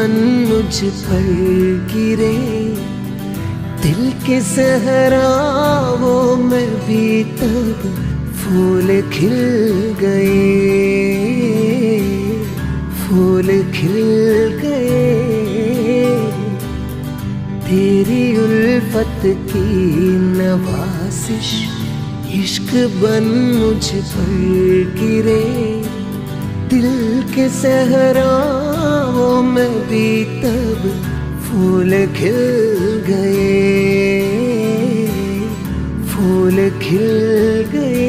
बन मुझ पर गिरे। दिल के सहराओं में भी तब फूल खिल गए। फूल खिल गए। तेरी उल्फत की नवासिश इश्क बन मुझ पर गिरे। दिल के सहराओं में भी तब फूल खिल गए। फूल खिल गए।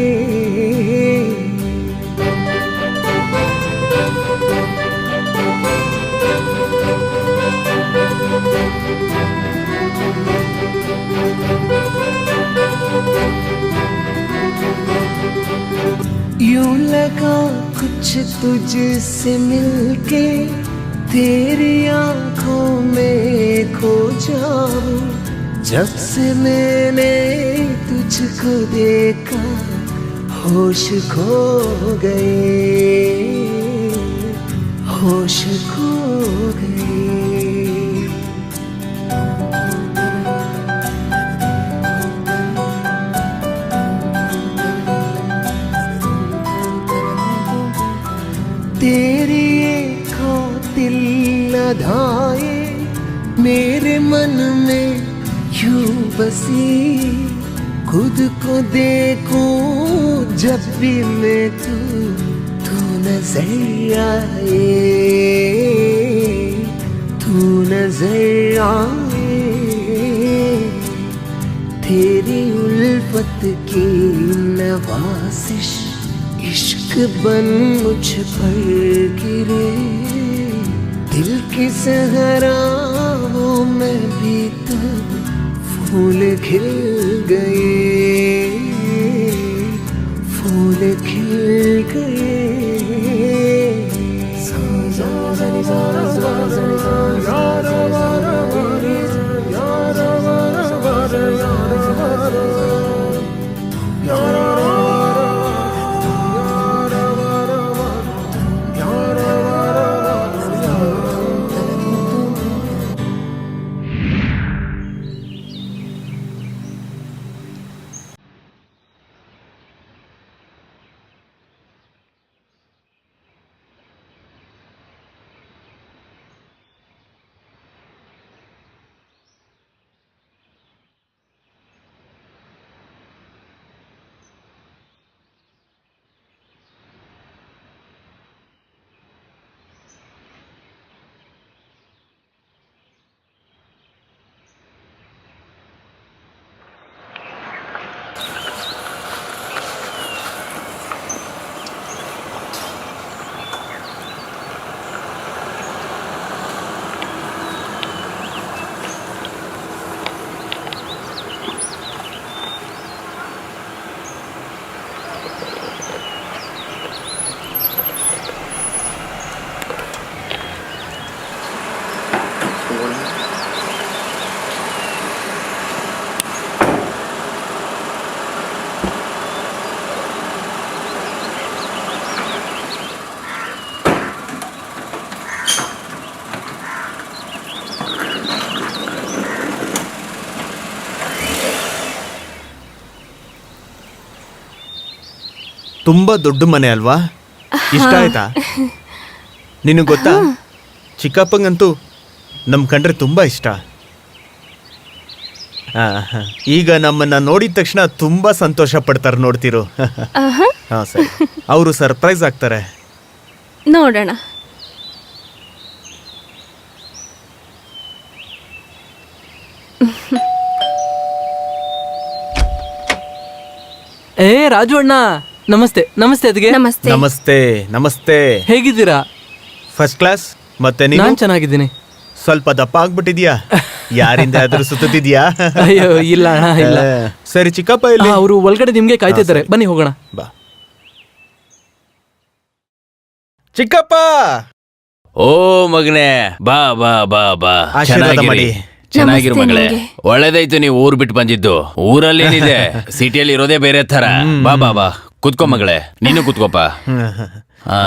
यूँ लगा कुछ तुझसे मिलके तेरी आँखों में खो जाऊँ। जब से मैंने तुझको देखा, होश खो गए, होश खो गए। तेरी अदाएँ मेरे मन में यूँ बसी। खुद को देखूँ, जब भी मैं तू तू नज़र आए तू नज़र आए तेरी उल्फत की नवासिश इश्क बन मुझ पर गिरे। दिल की सहराओं में भी तो फूल खिल गए। फूल खिल ತುಂಬಾ ದೊಡ್ಡ ಮನೆ ಅಲ್ವಾ? ಇಷ್ಟ ಆಯ್ತಾ? ನಿನಗೆ ಗೊತ್ತಾ? ಚಿಕ್ಕಪ್ಪಂಗಂತೂ ನಮ್ಮ ಕಂಡ್ರೆ ತುಂಬಾ ಇಷ್ಟ. ಆ, ಹ. ಈಗ ನಮ್ಮನ್ನ ನೋಡಿದ ತಕ್ಷಣ ತುಂಬಾ ಸಂತೋಷ ಪಡ್ತಾರೆ ನೋಡ್ತಿರು. ಆಹಾ, ಹಾ ಸರಿ. ಅವರು ಸರ್ಪ್ರೈಸ್ ಆಗ್ತಾರೆ. ನೋಡೋಣ. ಏ ರಾಜು ಅಣ್ಣ. ನಮಸ್ತೆ ನಮಸ್ತೆ ಅದಕ್ಕೆ ನಮಸ್ತೆ. ನಮಸ್ತೆ ನಮಸ್ತೆ. ಹೇಗಿದ್ದೀರಾ? ಫಸ್ಟ್ ಕ್ಲಾಸ್ ಮತ್ತೆ ನೀನು? ನಾನ್ ಚೆನ್ನಾಗಿದ್ದೀನಿ. ಸ್ವಲ್ಪ ದಪ್ಪ ಆಗ್ಬಿಟ್ಟಿದ್ಯಾ? ಯಾರಿಂದ ಆದ್ರೂ ಸುತ್ತಿದ್ಯಾ ಅಯ್ಯೋ ಇಲ್ಲ ಅಣ್ಣ ಇಲ್ಲ. ಸರಿ ಚಿಕ್ಕಪ್ಪ ಇಲ್ಲಿ. ಅವರು ಒಳಗಡೆ ನಿಮ್ಗೆ ಕಾಯ್ತಿದ್ದಾರೆ. ಬನ್ನಿ ಹೋಗೋಣ. ಬಾ. ಚಿಕ್ಕಪ್ಪ! ಓ ಮಗನೇ. ಬಾ ಬಾ ಬಾ ಬಾ. ಆಶೀರ್ವಾದ ಚೆನ್ನಾಗಿರಿ. ಮಾಡಿ. ಚೆನ್ನಾಗಿರು ನಮಸ್ತೆ ಮಗಳೇ. ನಿಮ್ಗೆ. ಒಳ್ಳೇದಾಯ್ತು ನೀವು ಊರ್ ಬಿಟ್ಟು ಬಂದಿದ್ದು. ಊರಲ್ಲಿ ಏನಿದೆ ಸಿಟಿಯಲ್ಲಿ ಇರೋದೇ ಬೇರೆ ತರ ಬಾ ಬಾ ಬಾ. ಕುತ್ಕೋ ಮಗಳೇ ನೀನು ಕುತ್ಕೋಪ ಹಾ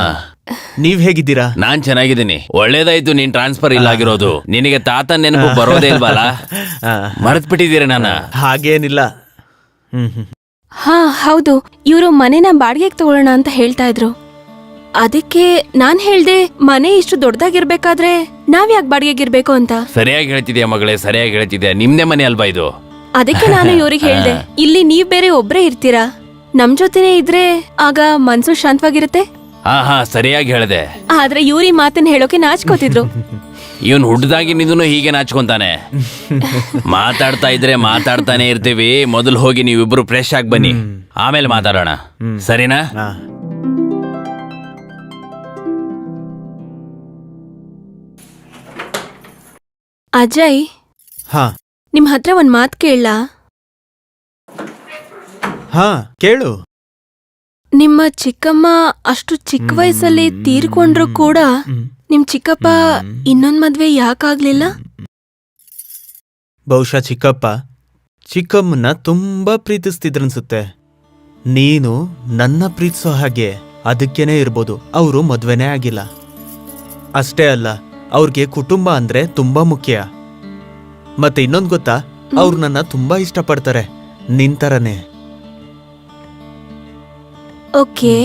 ನೀವ್ ಹೇಗಿದ್ದೀರಾ? ನಾನ್ ಚೆನ್ನಾಗಿದ್ದೀನಿ. ಒಳ್ಳೇದಾಯ್ತು ನೀನ್ ಟ್ರಾನ್ಸ್ಫರ್ ಇಲ್ಲ ಆಗಿರೋದು. ನಿನಗೆ ತಾತ ನೆನಪು ಬರೋದೇ ಇಲ್ವಲ್ಲ? ಮರೆತ್ ಬಿಟ್ಟಿದ್ದೀರ ನಾನ? ಹಾಗೇನಿಲ್ಲ. ಹ್ಮ್ ಹ್ಮ್. ಹಾ ಹೌದು. ಇವರು ಮನೆನ ಬಾಡಿಗೆಗೆ ತಗೊಳ್ಳೋಣ ಅಂತ ಹೇಳ್ತಾ ಇದ್ರು. ಅದಕ್ಕೆ ನಾನ್ ಹೇಳ್ದೆ ಮನೆ ಇಷ್ಟು ದೊಡ್ಡದಾಗಿರ್ಬೇಕಾದ್ರೆ ನಾವ್ ಯಾಕೆ ಬಾಡಿಗೆಗಿರ್ಬೇಕು ಅಂತ? ಸರಿಯಾಗಿ ಹೇಳ್ತಿದ್ಯಾ ಮಗಳೇ ಸರಿಯಾಗಿ ಹೇಳ್ತಿದ್ಯಾ? ನಿಮ್ದೇ ಮನೆ ಅಲ್ವಾ ಇದು? ಅದಕ್ಕೆ ನಾನು ಇವ್ರಿಗೆ ಹೇಳ್ದೆ ಇಲ್ಲಿ ನೀವ್ ಬೇರೆ ಒಬ್ರೇ ಇರ್ತೀರಾ? ನಮ್ ಜೊತೆನೆ ಇದ್ರೆ ಆಗ ಮನ್ಸು ಶಾಂತವಾಗಿರುತ್ತೆ? ಹಾ ಹಾ ಸರಿಯಾಗಿ ಹೇಳ್ದೆ. ಆದ್ರೆ ಇವ್ರಿ ಮಾತನ್ನ ಹೇಳೋಕೆ ನಾಚ್ಕೋತಿದ್ರು. ಇವನ್ ಹುಡ್ದಾಗಿನಿಂದನು ಹೀಗೆ ನಾಚ್ಕೊಂತಾನೆ. ಮಾತಾಡ್ತಾ ಇದ್ರೆ ಮಾತಾಡ್ತಾನೆ ಇರ್ತೀವಿ. ಮೊದಲು ಹೋಗಿ ನೀವಿಬ್ರು ಫ್ರೆಶ್ ಆಗಿ ಬನ್ನಿ. ಆಮೇಲೆ ಮಾತಾಡೋಣ. ಸರಿನಾ? ಹಾ. ಅಜಯ್ ಹಾ. ನಿಮ್ ಹತ್ರ ಒಂದ್ ಮಾತ್ ಕೇಳಲ್ಲ ಹಾ ಕೇಳು. ನಿಮ್ಮ ಚಿಕ್ಕಮ್ಮ ಅಷ್ಟು ಚಿಕ್ಕ ವಯಸ್ಸಲ್ಲಿ ತೀರ್ಕೊಂಡ್ರು ಕೂಡ ನಿಮ್ ಚಿಕ್ಕಪ್ಪ ಇನ್ನೊಂದ್ ಮದ್ವೆ ಯಾಕಾಗ್ಲಿಲ್ಲ? ಬಹುಶಃ ಚಿಕ್ಕಪ್ಪ ಚಿಕ್ಕಮ್ಮನ ತುಂಬಾ ಪ್ರೀತಿಸ್ತಿದ್ರನ್ಸುತ್ತೆ. ನೀನು ನನ್ನ ಪ್ರೀತಿಸೋ ಹಾಗೆ ಅದಕ್ಕೇನೆ ಇರ್ಬೋದು ಅವರು ಮದ್ವೆನೇ ಆಗಿಲ್ಲ. ಅಷ್ಟೇ ಅಲ್ಲ ಅವ್ರಿಗೆ ಕುಟುಂಬ ಅಂದ್ರೆ ತುಂಬಾ ಮುಖ್ಯ. ಮತ್ತೆ ಇನ್ನೊಂದ್ ಗೊತ್ತಾ ಅವ್ರು ನನ್ನ ತುಂಬಾ ಇಷ್ಟಪಡ್ತಾರೆ ನಿಂತರನೇ ಓಕೆ.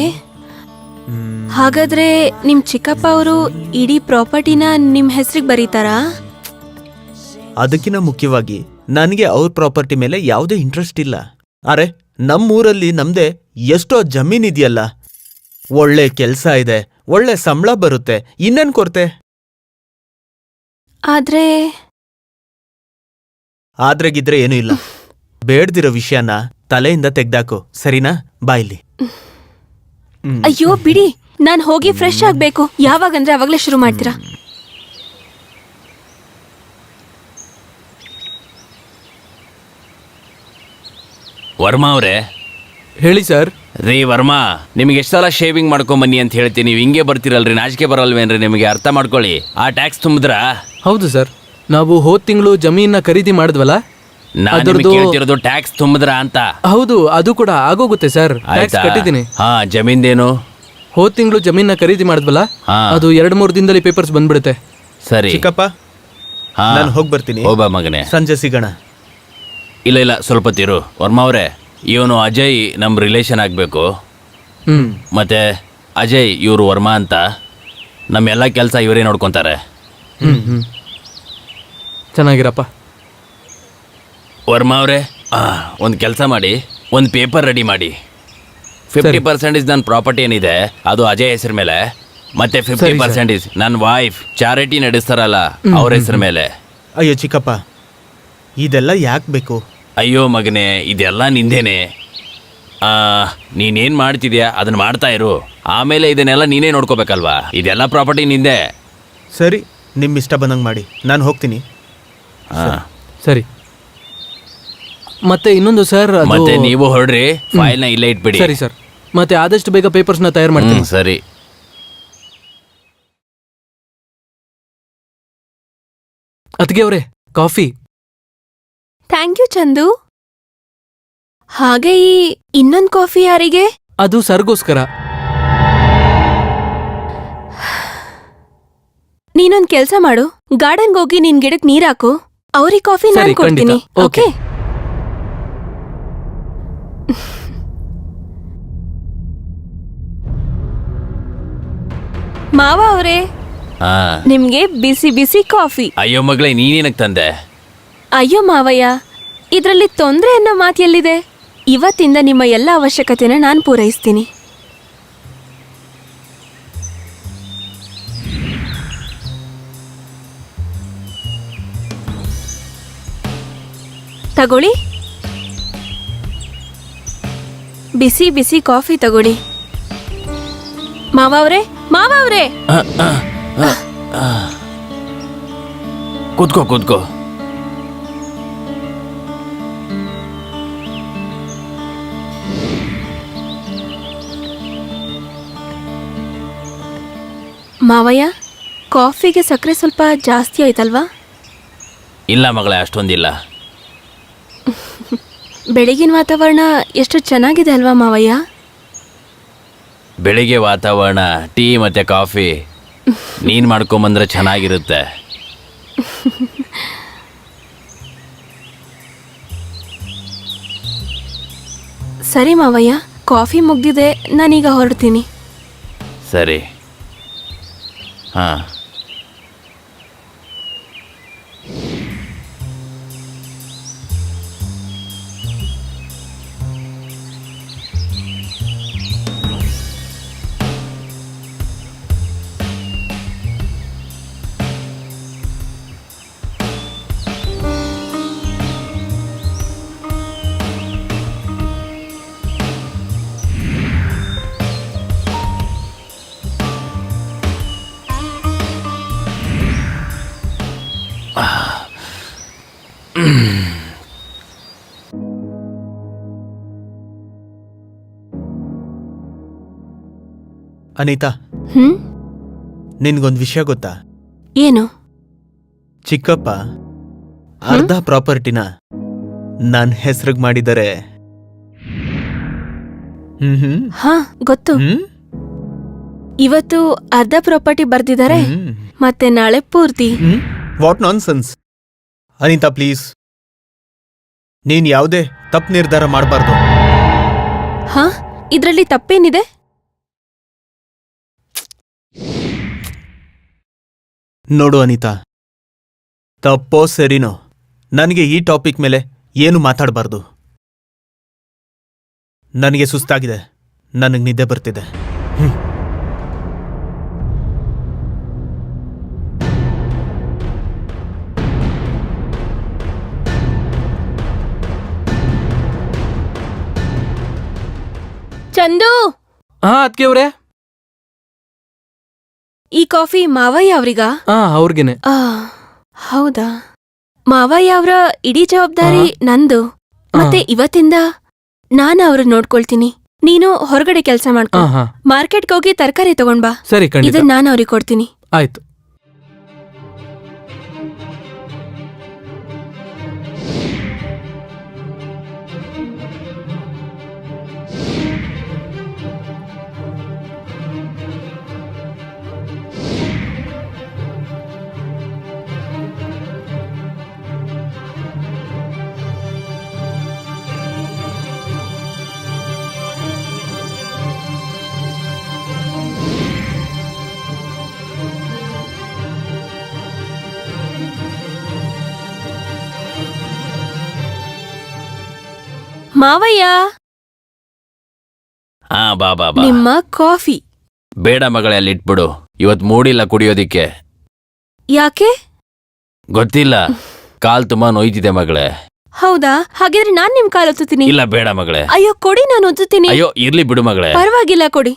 ಹಾಗಾದ್ರೆ ನಿಮ್ ಚಿಕ್ಕಪ್ಪ ಅವರು ಇಡೀ ಪ್ರಾಪರ್ಟಿನ ನಿಮ್ ಹೆಸರಿಗೆ ಬರೀತಾರಾ? ಅದಕ್ಕಿಂತ ಮುಖ್ಯವಾಗಿ ನನಗೆ ಅವ್ರ ಪ್ರಾಪರ್ಟಿ ಮೇಲೆ ಯಾವುದೇ ಇಂಟ್ರೆಸ್ಟ್ ಇಲ್ಲ. ಅರೆ ನಮ್ಮೂರಲ್ಲಿ ನಮ್ದೇ ಎಷ್ಟೋ ಜಮೀನ್ ಇದೆಯಲ್ಲ. ಒಳ್ಳೆ ಕೆಲ್ಸ ಇದೆ ಒಳ್ಳೆ ಸಂಬಳ ಬರುತ್ತೆ ಇನ್ನೇನ್ ಕೊರತೆ? ಆದ್ರೆ ಆದ್ರೆಗಿದ್ರೆ ಏನೂ ಇಲ್ಲ. ಬೇಡ್ದಿರೋ ವಿಷಯನ ತಲೆಯಿಂದ ತೆಗ್ದಾಕು ಸರಿನಾ? ಬಾಯ್ಲಿ ಅಯ್ಯೋ ಬಿಡಿ. ನಾನ್ ಹೋಗಿ ಫ್ರೆಶ್ ಆಗ್ಬೇಕು. ಯಾವಾಗಂದ್ರೆ ಅವಾಗ್ಲೇ ಶುರು ಮಾಡ್ತೀರಾ? ವರ್ಮಾ ಅವ್ರೆ. ಹೇಳಿ ಸರ್ ರೀ ವರ್ಮಾ ನಿಮ್ಗೆ ಎಷ್ಟು ಸಲ ಶೇವಿಂಗ್ ಮಾಡ್ಕೊಂಡ್ ಬನ್ನಿ ಅಂತ ಹೇಳ್ತೀನಿ. ನೀವು ಹಿಂಗೆ ಬರ್ತೀರಲ್ರಿ ನಾಚಿಕೆ ಬರಲ್ವೇನ್ರಿ ನಿಮಗೆ ಅರ್ಥ ಮಾಡ್ಕೊಳ್ಳಿ. ಆ ಟ್ಯಾಕ್ಸ್ ತುಂಬಿದ್ರಾ? ಹೌದು ಸರ್ ನಾವು ಹೋದ್ ತಿಂಗಳು ಜಮೀನ ಖರೀದಿ ಮಾಡಿದ್ವಲ್ಲ? ಅದ್ರದ್ದು- ಕೇಳ್ತಿರೋದು ಟ್ಯಾಕ್ಸ್ ತುಂಬಿದ್ರಾ ಅಂತ. ಹೌದು ಅದು ಕೂಡ ಆಗೋಗುತ್ತೆ ಸರ್ ಟ್ಯಾಕ್ಸ್ ಆಯ್ತಾ? ಕಟ್ಟಿದ್ದೀನಿ. ಹಾ ಜಮೀನ್ದೇನು? ಹೋದ್ ತಿಂಗಳು ಜಮೀನ ಖರೀದಿ ಮಾಡಿದ್ವಲ್ಲ? ಹಾ. ಅದು ಎರಡ್ ಮೂರು ದಿನದಲ್ಲಿ ಪೇಪರ್ಸ್ ಬಂದ್ಬಿಡುತ್ತೆ. ಸರಿ. ಚಿಕ್ಕಪ್ಪ ಹಾ. ನಾನು ಹೋಗಿ ಬರ್ತೀನಿ. ಹೋಗ್ಬಾ ಮಗನೇ. ಸಂಜೆ ಸಿಗೋಣ. ಇಲ್ಲ ಇಲ್ಲ ಸ್ವಲ್ಪ ತಿರು. ವರ್ಮಾ ಅವರೇ ಇವನು ಅಜಯ್ ನಮ್ಮ ರಿಲೇಷನ್ ಆಗಬೇಕು. ಹ್ಮ್. ಮತ್ತೆ ಅಜಯ್ ಇವರು ವರ್ಮಾ ಅಂತ. ನಮ್ಮೆಲ್ಲ ಕೆಲಸ ಇವರೇ ನೋಡ್ಕೊತಾರೆ. ಹ್ಮ್ ಹ್ಮ್. ಚೆನ್ನಾಗಿರಪ್ಪ. ವರ್ಮಾ ಅವರೇ ಒಂದು ಕೆಲಸ ಮಾಡಿ ಒಂದು ಪೇಪರ್ ರೆಡಿ ಮಾಡಿ. ಫಿಫ್ಟಿ ಪರ್ಸೆಂಟೇಜ್ ನನ್ನ ಪ್ರಾಪರ್ಟಿ ಏನಿದೆ ಅದು ಅಜಯ್ ಹೆಸರು ಮೇಲೆ ಮತ್ತೆ ಫಿಫ್ಟಿ. ಪರ್ಸೆಂಟೇಜ್ ನನ್ನ ವೈಫ್ ಚಾರಿಟಿ ನಡೆಸ್ತಾರಲ್ಲ ಅವ್ರ ಹೆಸರು ಮೇಲೆ. ಅಯ್ಯೋ ಚಿಕ್ಕಪ್ಪ ಇದೆಲ್ಲ ಯಾಕೆ ಬೇಕು? ಅಯ್ಯೋ ಮಗನೇ ಇದೆಲ್ಲ ನಿಂದೇನೆ. ನೀನೇನ್ ಮಾಡ್ತಿದ್ಯಾ ಅದನ್ನ ಮಾಡ್ತಾ ಇರು. ಆಮೇಲೆ ಇದನ್ನೆಲ್ಲ ನೀನೇ ನೋಡ್ಕೋಬೇಕಲ್ವಾ? ಇದೆಲ್ಲ ಪ್ರಾಪರ್ಟಿ ನಿಂದೆ. ಸರಿ ನಿಮ್ಮ ಇಷ್ಟ ಬಂದಂಗೆ ಮಾಡಿ ನಾನು ಹೋಗ್ತೀನಿ. ಹಾಂ ಸರಿ. ಮತ್ತೆ ಇನ್ನೊಂದು ಸರ್ ಅದು- ಮತ್ತೆ ನೀವು ಹೊರಡ್ರಿ ಫೈಲ್ನ ಇಲ್ಲೇ ಇಟ್ಬಿಡಿ. ಸರಿ ಸರ್. ಮತ್ತೆ ಆದಷ್ಟು ಬೇಗ ಪೇಪರ್ಸ್ನ ತಯಾರು ಮಾಡ್ತೀನಿ. ಹ್ಮ್, ಸರಿ. ಅದಕ್ಕೆ ಅವರೇ ಕಾಫಿ. Thank you Chandu. ಹಾಗೆ ಈ ಇನ್ನೊಂದ್ ಕಾಫಿ ಯಾರಿಗೆ? ಅದು ಸರ್ಗೋಸ್ಕರ. ನೀನೊಂದ್ ಕೆಲ್ಸ ಮಾಡು. ಗಾರ್ಡನ್ಗೆ ಹೋಗಿ ನಿನ್ ಗಿಡಕ್ ನೀರ್ ಹಾಕು. ಅವ್ರಿಗೆ ಕಾಫಿ ನಾನು ಕೊಡ್ತೀನಿ. ಖಂಡಿತ. Okay okay. ಮಾವ ಅವರೇ ಹಾ. ನಿಮ್ಗೆ ಬಿಸಿ ಬಿಸಿ ಕಾಫಿ. ಅಯ್ಯೋ ಮಗಳೇ ನೀನೇನಕ್ ತಂದೆ? ಅಯ್ಯೋ ಮಾವಯ್ಯ ಇದ್ರಲ್ಲಿ ತೊಂದರೆ ಅನ್ನೋ ಮಾತು ಎಲ್ಲಿದೆ ಇವತ್ತಿಂದ ನಿಮ್ಮ ಎಲ್ಲ ಅವಶ್ಯಕತೆನ ನಾನು ಪೂರೈಸ್ತೀನಿ. ತಗೊಳ್ಳಿ. ಬಿಸಿ ಬಿಸಿ ಕಾಫಿ ತಗೊಳ್ಳಿ. ಮಾವ ಅವ್ರೆ ಮಾವ ಅವ್ರೆ. ಕೂತ್ಕೋ ಕೂತ್ಕೋ. ಮಾವಯ್ಯ ಕಾಫಿಗೆ ಸಕ್ಕರೆ ಸ್ವಲ್ಪ ಜಾಸ್ತಿ ಆಯ್ತಲ್ವಾ? ಇಲ್ಲ ಮಗಳ ಅಷ್ಟೊಂದಿಲ್ಲ. ಬೆಳಗಿನ ವಾತಾವರಣ ಎಷ್ಟು ಚೆನ್ನಾಗಿದೆ ಅಲ್ವಾ ಮಾವಯ್ಯ? ಬೆಳಿಗ್ಗೆ ವಾತಾವರಣ ಟೀ ಮತ್ತೆ ಕಾಫಿ. ನೀನ್ ಮಾಡ್ಕೊಂಬಂದ್ರೆ ಚೆನ್ನಾಗಿರುತ್ತೆ. ಸರಿ ಮಾವಯ್ಯ ಕಾಫಿ ಮುಗ್ದಿದೆ ನಾನೀಗ ಹೊರಡ್ತೀನಿ. ಸರಿ. ಹಾ. ಅನಿತಾ. ಹ್ಮ್? ನಿನ್ಗೊಂದು ವಿಷಯ ಗೊತ್ತಾ? ಏನು? ಚಿಕ್ಕಪ್ಪ ಅರ್ಧ ಪ್ರಾಪರ್ಟಿನ ನನ್ನ ಹೆಸರಿಗೆ ಮಾಡಿದರೆ. ಹ್ಮ್ ಹ್ಮ್? ಹಾ ಗೊತ್ತು. ಹ್ಮ್? ಇವತ್ತು ಅರ್ಧ ಪ್ರಾಪರ್ಟಿ ಬರ್ದಿದ್ದಾರೆ. ಹ್ಮ್. ಮತ್ತೆ ನಾಳೆ ಪೂರ್ತಿ. ಹ್ಮ್? What nonsense Anita please. ನೀನ್ ಯಾವುದೇ ತಪ್ಪು ನಿರ್ಧಾರ ಮಾಡಬಾರ್ದು. ಹಾ? ಇದ್ರಲ್ಲಿ ತಪ್ಪೇನಿದೆ? ನೋಡು ಅನಿತಾ ತಪ್ಪೋ ಸರಿನೋ ನನಗೆ ಈ ಟಾಪಿಕ್ ಮೇಲೆ ಏನು ಮಾತಾಡಬಾರ್ದು. ನನಗೆ ಸುಸ್ತಾಗಿದೆ ನನಗೆ ನಿದ್ದೆ ಬರ್ತಿದೆ. ಚಂದು! ಹಾ ಅದಕ್ಕೆ ಅವ್ರೆ. ಈ ಕಾಫಿ ಮಾವಯ್ಯ ಅವ್ರಿಗ? ಹಾ ಅವ್ರಿಗೇನೆ. ಹೌದಾ? ಮಾವಯ್ಯ ಅವರ ಇಡೀ ಜವಾಬ್ದಾರಿ ನಂದು. ಮತ್ತೆ ಇವತ್ತಿಂದ ನಾನು ಅವ್ರ ನೋಡ್ಕೊಳ್ತೀನಿ. ನೀನು ಹೊರಗಡೆ ಕೆಲಸ ಮಾಡ್ಕೊ. ಹಾ ಹಾ. ಮಾರ್ಕೆಟ್ಗೆ ಹೋಗಿ ತರಕಾರಿ ತಗೊಂಡ್ ಬಾ. ಸರಿ ಖಂಡಿತ. ಇದನ್ನ ನಾನು ಅವ್ರಿಗೆ ಕೊಡ್ತೀನಿ. ಆಯ್ತು. ಮಾವಯ್ಯ? ಹಾ ಬಾ ಬಾ ಬಾ. ನಿಮ್ಮ ಕಾಫಿ. ಬೇಡ ಮಗಳೇ ಅಲ್ಲಿ ಇಟ್ಬಿಡು. ಇವತ್ ಮೂಡಿಲ್ಲ ಕುಡಿಯೋದಿಕ್ಕೆ. ಯಾಕೆ? ಗೊತ್ತಿಲ್ಲ. ಕಾಲ್ ತುಂಬಾ ನೋಯ್ತಿದೆ ಮಗಳೇ. ಹೌದಾ? ಹಾಗಿದ್ರೆ ನಾನ್ ನಿಮ್ ಕಾಲ್ ಒತ್ತುತ್ತೀನಿ. ಇಲ್ಲ ಬೇಡ ಮಗಳೇ. ಅಯ್ಯೋ ಕೊಡಿ ನಾನು ಒತ್ತುತ್ತೀನಿ. ಅಯ್ಯೋ ಇರ್ಲಿ ಬಿಡು ಮಗಳೇ. ಪರವಾಗಿಲ್ಲ ಕೊಡಿ.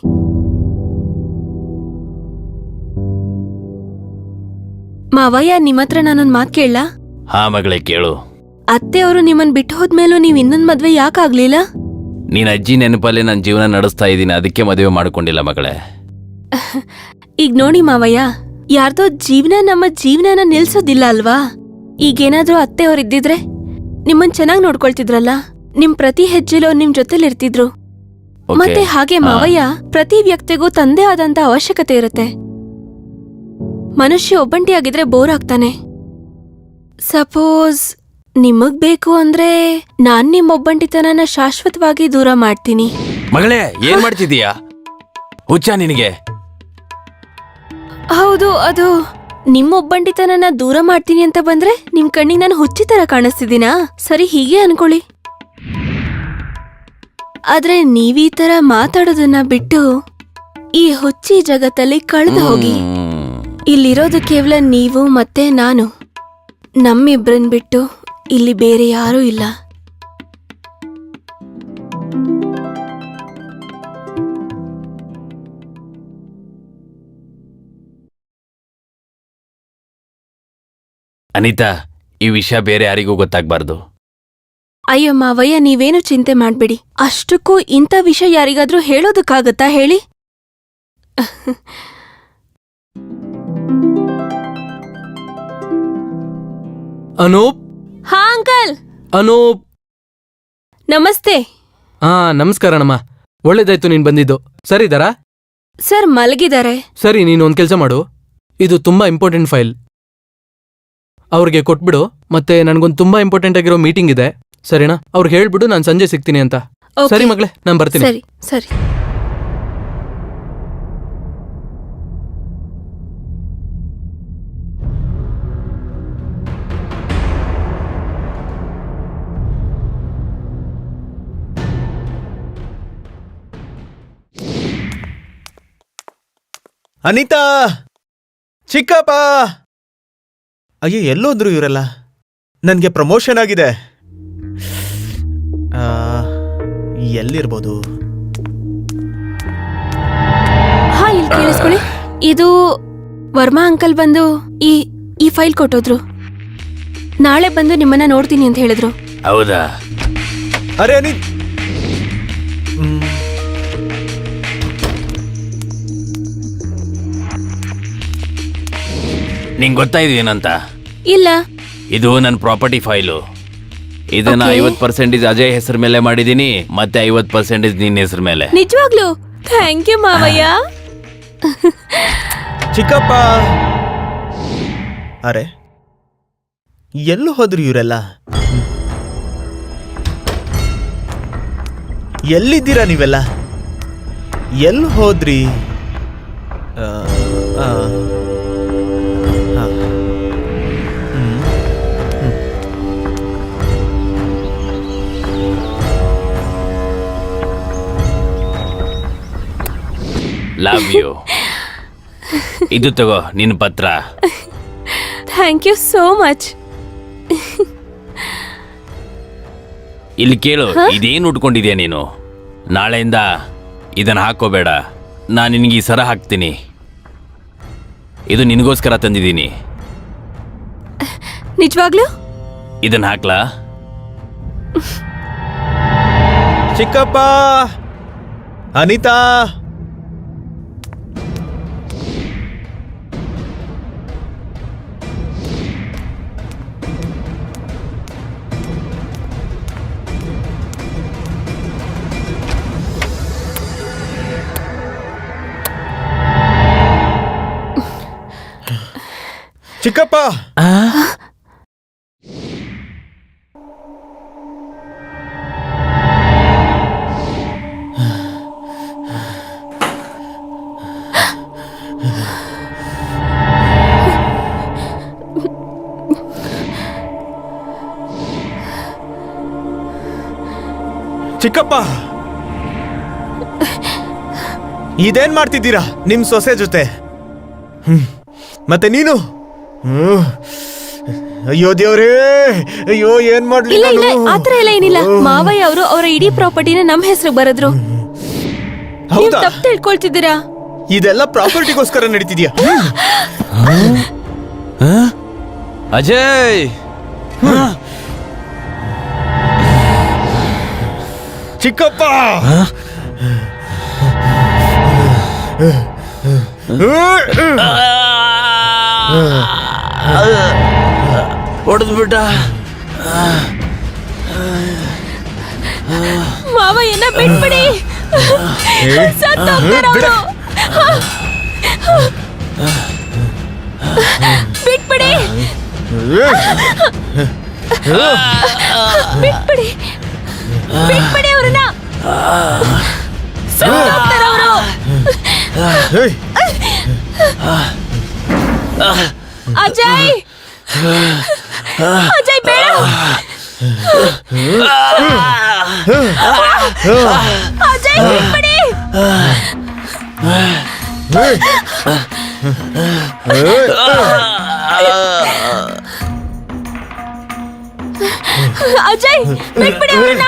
ಮಾವಯ್ಯ ನಿಮ್ಮತ್ರ ನಾನೊಂದ್ ಮಾತ್ ಕೇಳ ಹಾ ಮಗಳೇ ಕೇಳು. ಅತ್ತೆ ಅವರು ನಿಮ್ಮನ್ ಬಿಟ್ಟು ಹೋದ್ಮೇಲೂ ನೀವ್ ಇನ್ನೊಂದ್ ಮದ್ವೆ ಯಾಕಾಗ್ಲಿಲ್ಲ ನೀನ್ ಅಜ್ಜಿ ನೆನಪಲ್ಲಿ ನನ್ನ ಜೀವನ ನಡೆಸ್ತಾ ಇದ್ದೀನಿ ಅದಕ್ಕೆ ಮದುವೆ ಮಾಡ್ಕೊಂಡಿಲ್ಲ ಮಗಳೇ. ಈಗ ನೋಡಿ ಮಾವಯ್ಯ ಯಾರ್ದೋ ಜೀವನ ನಮ್ಮ ಜೀವನನ ನಿಲ್ಸೋದಿಲ್ಲ ಅಲ್ವಾ? ಈಗೇನಾದ್ರೂ ಅತ್ತೆ ಅವ್ರ ಇದ್ದಿದ್ರೆ ನಿಮ್ಮನ್ ಚೆನ್ನಾಗ್ ನೋಡ್ಕೊಳ್ತಿದ್ರಲ್ಲ ನಿಮ್ ಪ್ರತಿ ಹೆಜ್ಜೆಲೋ ನಿಮ್ ಜೊತೆಲಿ ಇರ್ತಿದ್ರು. Okay. ಮತ್ತೆ ಹಾಗೆ. ಮಾವಯ್ಯ ಪ್ರತಿ ವ್ಯಕ್ತಿಗೂ ತಂದೆ ಆದಂತ ಅವಶ್ಯಕತೆ ಇರುತ್ತೆ. ಮನುಷ್ಯ ಒಬ್ಬಂಟಿಯಾಗಿದ್ರೆ ಬೋರ್ ಆಗ್ತಾನೆ. ಸಪೋಸ್ ನಿಮಗ್ ಬೇಕು ಅಂದ್ರೆ ನಾನ್ ನಿಮ್ ಒಬ್ಬಂಟಿತನನ ಶಾಶ್ವತವಾಗಿ ದೂರ ಮಾಡ್ತೀನಿ. ಮಗಳೇ ಏನ್ ಮಾಡ್ತಿದೀಯಾ ಹುಚ್ಚ ನಿನಗೆ. ಹೌದು ಅದು ನಿಮ್ ಒಬ್ಬಂಟಿತನನ ದೂರ ಮಾಡ್ತೀನಿ ಅಂತ ಬಂದ್ರೆ ನಿಮ್ ಕಣ್ಣಿಗೆ ನಾನು ಹುಚ್ಚಿ ತರ ಕಾಣಿಸ್ತಿದ್ದೀನಾ? ಸರಿ ಹೀಗೆ ಅನ್ಕೊಳ್ಳಿ. ಆದ್ರೆ ನೀವೀ ತರ ಮಾತಾಡೋದನ್ನ ಬಿಟ್ಟು ಈ ಹುಚ್ಚಿ ಜಗತ್ತಲ್ಲಿ ಕಳೆದು ಹೋಗಿ. ಇಲ್ಲಿರೋದು ಕೇವಲ ನೀವು ಮತ್ತೆ ನಾನು. ನಮ್ಮಿಬ್ರನ್ ಬಿಟ್ಟು ಇಲ್ಲಿ ಬೇರೆ ಯಾರೂ ಇಲ್ಲ. ಅನಿತಾ ಈ ವಿಷಯ ಬೇರೆ ಯಾರಿಗೂ ಗೊತ್ತಾಗ್ಬಾರ್ದು. ಅಯ್ಯೋ ಮಾವಯ್ಯ ನೀವೇನು ಚಿಂತೆ ಮಾಡ್ಬೇಡಿ. ಅಷ್ಟಕ್ಕೂ ಇಂಥ ವಿಷಯ ಯಾರಿಗಾದ್ರೂ ಹೇಳೋದಕ್ಕಾಗತ್ತಾ ಹೇಳಿ? ಅನೂಪ್ ಹಾ ಅಂಕಲ್. ಅನೂಪ್. ನಮಸ್ತೆ. ಹಾ ನಮಸ್ಕಾರ ಅಣ್ಣಮ್ಮ. ಒಳ್ಳೇದಾಯ್ತು ನೀನ್ ಬಂದಿದ್ದು. ಸರಿ ಸರಿದಾರಾ ಸರ್ ಮಲಗಿದ್ದಾರೆ. ಸರಿ ನೀನು ಒಂದು ಕೆಲಸ ಮಾಡು. ಇದು ತುಂಬಾ ಇಂಪಾರ್ಟೆಂಟ್ ಫೈಲ್. ಅವ್ರಿಗೆ ಕೊಟ್ಬಿಡು ಮತ್ತೆ ನನಗೊಂದು ತುಂಬಾ ಇಂಪಾರ್ಟೆಂಟ್ ಆಗಿರೋ ಮೀಟಿಂಗ್ ಇದೆ. ಸರಿನಾ? ಅವ್ರಿಗೆ ಹೇಳ್ಬಿಡು ನಾನು ಸಂಜೆ ಸಿಗ್ತೀನಿ ಅಂತ. Okay. ಸರಿ ಮಗಳೇ ನಾನು ಬರ್ತೀನಿ. ಸರಿ ಸರಿ. ಅನಿತಾ! ಚಿಕ್ಕಪ್ಪ! ಅಯ್ಯೋ ಎಲ್ಲೋದ್ರು ಇವರೆಲ್ಲ? ನನಗೆ ಪ್ರಮೋಷನ್ ಆಗಿದೆ. ಆ, ಎಲ್ಲಿರ್ಬೋದು? ಹಾ ಇಲ್ಲಿ ಕೇಳಿಸ್ಕೊಳ್ಳಿ. ಇದು ವರ್ಮಾ ಅಂಕಲ್ ಬಂದು ಈ ಈ ಫೈಲ್ ಕೊಟ್ಟೋದ್ರು. ನಾಳೆ ಬಂದು ನಿಮ್ಮನ್ನ ನೋಡ್ತೀನಿ ಅಂತ ಹೇಳಿದ್ರು. ಹೌದಾ? ಅರೆ ಅನಿತ್! ಹ್ಮ್. ನಿಂಗೆ ಗೊತ್ತಾಯ್ತು ಏನಂತ? ಇಲ್ಲ. ಇದು ನನ್ನ ಪ್ರಾಪರ್ಟಿ ಫೈಲು. ಇದನ್ನ. ಐವತ್ ಪರ್ಸೆಂಟೇಜ್ ಅಜಯ್ ಹೆಸರು ಮೇಲೆ ಮಾಡಿದೀನಿ ಮತ್ತೆ ಐವತ್ ಪರ್ಸೆಂಟೇಜ್ ನಿನ್ನ ಹೆಸರು ಮೇಲೆ. ನಿಜವಾಗ್ಲು? ಥ್ಯಾಂಕ್ ಯು ಮಾವಯ್ಯ. ಚಿಕ್ಕಪ್ಪ. ಅರೆ ಎಲ್ಲಿ ಹೋದ್ರು ಇವರೆಲ್ಲ? ಎಲ್ಲಿದ್ದೀರಾ ನೀವೆಲ್ಲ? ಎಲ್ಲಿ ಹೋದ್ರಿ? ಆ. ಲವ್ ಯು ಇದು ತಗೋ ನಿನ್ನ ಪತ್ರ. ಥ್ಯಾಂಕ್ ಯು ಸೋ ಮಚ್ ಇಲ್ಲಿ ಕೇಳು ಇದೇನು ಉಟ್ಕೊಂಡಿದ್ಯಾ ನೀನು? ನಾಳೆಯಿಂದ ಇದನ್ನು ಹಾಕೋಬೇಡ. ನಾನು ನಿನಗೆ ಈ ಸರ ಹಾಕ್ತೀನಿ. ಇದು ನಿನಗೋಸ್ಕರ ತಂದಿದ್ದೀನಿ. ನಿಜವಾಗ್ಲೂ? ಇದನ್ನ ಹಾಕ್ಲಾ? ಚಿಕ್ಕಪ್ಪ! ಅನಿತಾ! ಚಿಕ್ಕಪ್ಪ! ಚಿಕ್ಕಪ್ಪ! ಇದೇನ್ ಮಾಡ್ತಿದ್ದೀರಾ? ನಿಮ್ ಸೊಸೆ ಜೊತೆ. ಹ್ಮ್. ಮತ್ತೆ ನೀನು? ಹ್ಮ್. ಅಯ್ಯೋ ದೇವ್ರೇ ಅಯ್ಯೋ ಏನ್ ಮಾಡ್ಲಿ ಇಲ್ಲ ಇಲ್ಲ ನಾನು? ಆತರ ಎಲ್ಲ ಏನಿಲ್ಲ. ಮಾವಯ್ಯ ಅವರು ಅವರ ಇಡೀ ಪ್ರಾಪರ್ಟಿನ ನಮ್ ಹೆಸರು ಬರೆದ್ರು. ನೀವ್ ಹೌದಾ? ತಪ್ಪು ತಿಳ್ಕೊಳ್ತಿದ್ದೀರಾ? ಇದೆಲ್ಲ ಪ್ರಾಪರ್ಟಿಗೋಸ್ಕರ ನಡೀತಿದ್ಯಾ? ಅಜಯ್! ಚಿಕ್ಕಪ್ಪ! உடந்து போயிட்டா மாமா என்ன பின் பண்ணி சத்தம் பின் பண்ணி பின் பண்ணி பின் பண்ணி அவருனா? சத்தம் தரவரோ? ஏய். ஆ. अजय! अजय बेड़ा अजय गिर अजय बैठ पड़े वरना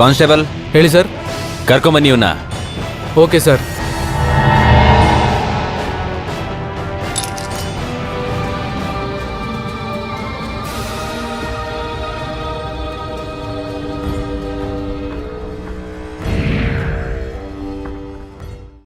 ಕಾನ್ಸ್ಟೇಬಲ್? ಹೇಳಿ ಸರ್. ಕರ್ಕೊಂಬನ್ನಿ ಇವನ್ನ ಓಕೆ ಸರ್.